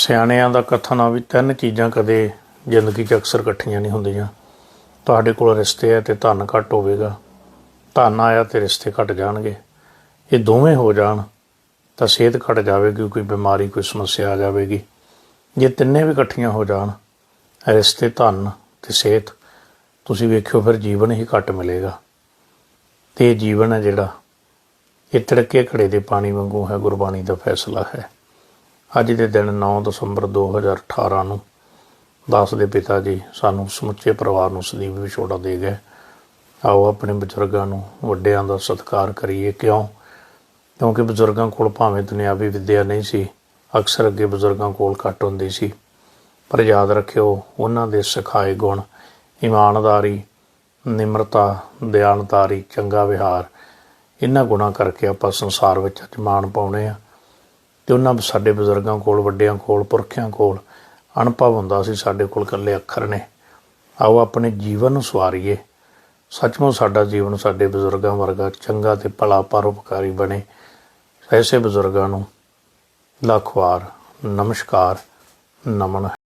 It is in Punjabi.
ਸਿਆਣਿਆਂ ਦਾ ਕਥਨ ਆ ਵੀ ਤਿੰਨ ਚੀਜ਼ਾਂ ਕਦੇ ਜ਼ਿੰਦਗੀ 'ਚ ਅਕਸਰ ਇਕੱਠੀਆਂ ਨਹੀਂ ਹੁੰਦੀਆਂ। ਤੁਹਾਡੇ ਕੋਲ ਰਿਸ਼ਤੇ ਹੈ ਤੇ ਧਨ ਘੱਟ ਹੋਵੇਗਾ। ਧਨ ਆਇਆ ਤੇ ਰਿਸ਼ਤੇ ਘਟ ਜਾਣਗੇ। ਇਹ ਦੋਵੇਂ ਹੋ ਜਾਣ ਤਾਂ ਸਿਹਤ ਘਟ ਜਾਵੇਗੀ, ਕੋਈ ਬਿਮਾਰੀ, ਕੋਈ ਸਮੱਸਿਆ ਆ ਜਾਵੇਗੀ। ਜੇ ਤਿੰਨੇ ਵੀ ਇਕੱਠੀਆਂ ਹੋ ਜਾਣ, ਰਿਸ਼ਤੇ, ਧਨ ਤੇ ਸਿਹਤ, ਤੁਸੀਂ ਵੇਖਿਓ ਫਿਰ ਜੀਵਨ ਹੀ ਘੱਟ ਮਿਲੇਗਾ। ਤੇ ਇਹ ਜੀਵਨ ਹੈ ਜਿਹੜਾ ਇਹ ਤੜਕੇ ਘੜੇ ਦੇ ਪਾਣੀ ਵਾਂਗੂ ਹੈ, ਗੁਰਬਾਣੀ ਦਾ ਫੈਸਲਾ ਹੈ। ਅੱਜ ਦੇ ਦਿਨ 9 ਦਸੰਬਰ 2018 ਨੂੰ ਦਾਸ ਦੇ ਪਿਤਾ ਜੀ ਸਾਨੂੰ ਸਮੁੱਚੇ ਪਰਿਵਾਰ ਨੂੰ ਸਦੀਵ ਵਿਛੋੜਾ ਦੇ ਗਏ। ਆਓ ਆਪਣੇ ਬਜ਼ੁਰਗਾਂ ਨੂੰ, ਵੱਡਿਆਂ ਦਾ ਸਤਿਕਾਰ ਕਰੀਏ। ਕਿਉਂ? ਕਿਉਂਕਿ ਬਜ਼ੁਰਗਾਂ ਕੋਲ ਭਾਵੇਂ ਦੁਨਿਆਵੀ ਵਿੱਦਿਆ ਨਹੀਂ ਸੀ, ਅਕਸਰ ਅੱਗੇ ਬਜ਼ੁਰਗਾਂ ਕੋਲ ਘੱਟ ਹੁੰਦੀ ਸੀ। ਪਰ ਯਾਦ ਰੱਖਿਓ, ਉਹਨਾਂ ਦੇ ਸਿਖਾਏ ਗੁਣ, ਇਮਾਨਦਾਰੀ, ਨਿਮਰਤਾ ਦਿਆਨਤਾਰੀ ਚੰਗਾ ਵਿਹਾਰ, ਇਹਨਾਂ ਗੁਣਾਂ ਕਰਕੇ ਆਪਾਂ ਸੰਸਾਰ ਵਿੱਚ ਅੱਜ ਮਾਣ ਪਾਉਣੇ ਆ। ਤੇ ਉਹਨਾਂ ਸਾਡੇ ਬਜ਼ੁਰਗਾਂ ਕੋਲ, ਵੱਡਿਆਂ ਕੋਲ, ਪੁਰਖਿਆਂ ਕੋਲ ਅਨੁਭਵ ਹੁੰਦਾ ਸੀ, ਸਾਡੇ ਕੋਲ ਇਕੱਲੇ ਅੱਖਰ ਨੇ। ਆਓ ਆਪਣੇ ਜੀਵਨ ਨੂੰ ਸਵਾਰੀਏ। ਸੱਚਮੁੱਚ ਸਾਡਾ ਜੀਵਨ ਸਾਡੇ ਬਜ਼ੁਰਗਾਂ ਵਰਗਾ ਚੰਗਾ ਤੇ ਭਲਾ ਪਰਉਪਕਾਰੀ ਬਣੇ। ਐਸੇ ਬਜ਼ੁਰਗਾਂ ਨੂੰ ਲੱਖ ਵਾਰ ਨਮਸਕਾਰ, ਨਮਨ।